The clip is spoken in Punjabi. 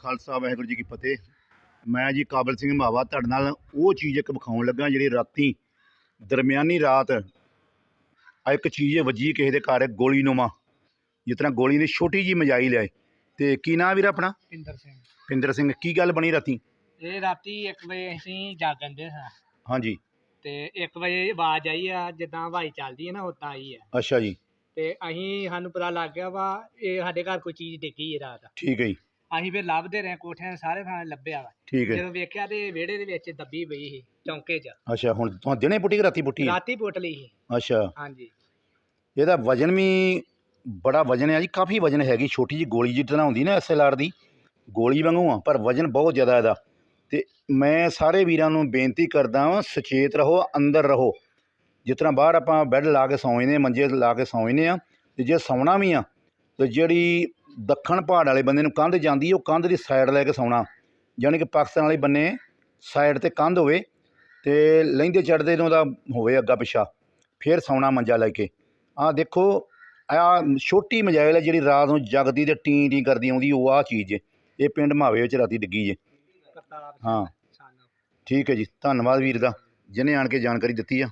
ਖਾਲਸਾ ਵਾਹਿਗੁਰੂ ਜੀ ਕੀ ਫਤਿਹ। ਮੈਂ ਜੀ ਕਾਬਲ ਸਿੰਘ ਮਾਵਾ ਤੁਹਾਡੇ ਨਾਲ ਉਹ ਚੀਜ਼ ਇੱਕ ਵਿਖਾਉਣ ਲੱਗਾ ਜਿਹੜੀ ਰਾਤੀ ਦਰਮਿਆਨੀ ਰਾਤ ਆ ਇੱਕ ਚੀਜ਼ ਵੱਜੀ ਕਿਸੇ ਦੇ ਘਰ ਗੋਲੀਨੁਮਾ ਜਿਸ ਤਰ੍ਹਾਂ ਗੋਲੀ ਨੇ ਛੋਟੀ ਜੀ ਮਜਾਈ ਲਿਆਏ ਤੇ ਕੀ ਨਾਂ ਵੀਰ ਆਪਣਾ? ਪਿੰਦਰ ਸਿੰਘ। ਪਿੰਦਰ ਸਿੰਘ ਕੀ ਗੱਲ ਬਣੀ ਰਾਤੀ? ਇਹ ਰਾਤੀ 1 ਵਜੇ ਅਸੀਂ ਜਾਗਣ ਦੇ ਸਾਂ। ਹਾਂਜੀ। ਤੇ 1 ਵਜੇ ਆਵਾਜ਼ ਆਈ ਆ ਜਿੱਦਾਂ ਹਵਾਈ ਚੱਲਦੀ ਹੈ ਨਾ ਉਦਾਂ ਆਈ ਆ। ਅੱਛਾ ਜੀ। ਤੇ ਅਸੀਂ ਸਾਨੂੰ ਪਤਾ ਲੱਗ ਗਿਆ ਵਾ ਇਹ ਸਾਡੇ ਘਰ ਕੋਈ ਚੀਜ਼ ਡਿੱਗੀ ਹੈ ਰਾਤ। ਠੀਕ ਹੈ ਜੀ। ਅਸੀਂ ਫਿਰ ਲੱਭਦੇ ਰਹੇ ਕੋਠਿਆਂ ਦੇ ਸਾਰੇ ਥਾਂ ਲੱਭਿਆ ਵਾ। ਠੀਕ ਹੈ। ਜਦੋਂ ਵੇਖਿਆ ਤੇ ਵਿਹੜੇ ਦੇ ਵਿੱਚ ਦੱਬੀ ਪਈ ਸੀ ਚੌਂਕੇ 'ਚ। ਅੱਛਾ ਹੁਣ ਤੁਹਾਂ ਦਿਨੇ ਪੁੱਟੀ ਕਿ ਰਾਤੀ ਪੁੱਟੀ? ਹੈ? ਰਾਤੀ ਪੁੱਟ ਲਈ ਸੀ। ਅੱਛਾ। ਹਾਂਜੀ। ਇਹਦਾ ਵਜਨ ਵੀ ਬੜਾ ਵਜਨ ਹੈ ਜੀ ਕਾਫੀ ਵਜਨ ਹੈਗੀ ਛੋਟੀ ਜੀ ਗੋਲੀ ਜਿੱਦਾਂ ਹੁੰਦੀ ਨਾ ਐਸਐਲਆਰ ਦੀ ਗੋਲੀ ਵਾਂਗੂ ਆ ਪਰ ਵਜਨ ਬਹੁਤ ਜ਼ਿਆਦਾ ਇਹਦਾ। ਤੇ ਮੈਂ ਸਾਰੇ ਵੀਰਾਂ ਨੂੰ ਬੇਨਤੀ ਕਰਦਾ ਹਾਂ ਸੁਚੇਤ ਰਹੋ ਅੰਦਰ ਰਹੋ। ਜਿਸ ਤਰ੍ਹਾਂ ਬਾਹਰ ਆਪਾਂ ਬੈੱਡ ਲਾ ਕੇ ਸੌਂਦੇ ਹਾਂ ਮੰਜੇ ਲਾ ਕੇ ਸੌਂਦੇ ਹਾਂ ਤੇ ਜੇ ਸੌਣਾ ਵੀ ਆ ਤੇ ਜਿਹੜੀ ਦੱਖਣ ਪਹਾੜ ਵਾਲੇ ਬੰਦੇ ਨੂੰ ਕੰਧ ਜਾਂਦੀ ਉਹ ਕੰਧ ਦੀ ਸਾਈਡ ਲੈ ਕੇ ਸੌਣਾ। ਯਾਨੀ ਕਿ ਪਾਕਿਸਤਾਨ ਵਾਲੇ ਬੰਨੇ ਸਾਈਡ ਤੇ ਕੰਧ ਹੋਵੇ ਤੇ ਲਹਿੰਦੇ ਚੜਦੇ ਨੂੰ ਦਾ ਹੋਵੇ ਅੱਗਾ ਪਿਛਾ ਫਿਰ ਸੌਣਾ ਮੰਜਾ ਲੈ ਕੇ। ਆਹ ਦੇਖੋ ਆ ਛੋਟੀ ਮਜਾਇਲ ਹੈ ਜਿਹੜੀ ਰਾਤ ਨੂੰ ਜਗਦੀ ਤੇ ਟੀ ਟੀ ਕਰਦੀ ਆਉਂਦੀ ਉਹ ਆ ਚੀਜ਼ ਇਹ ਪਿੰਡ ਮਾਵੇ ਵਿੱਚ ਰਾਤੀ ਡਿੱਗੀ ਜੇ ਹਾਂ। ਠੀਕ ਹੈ ਜੀ ਧੰਨਵਾਦ ਵੀਰ ਦਾ ਜਿਹਨੇ ਆਣ ਕੇ ਜਾਣਕਾਰੀ ਦਿੱਤੀ ਆ।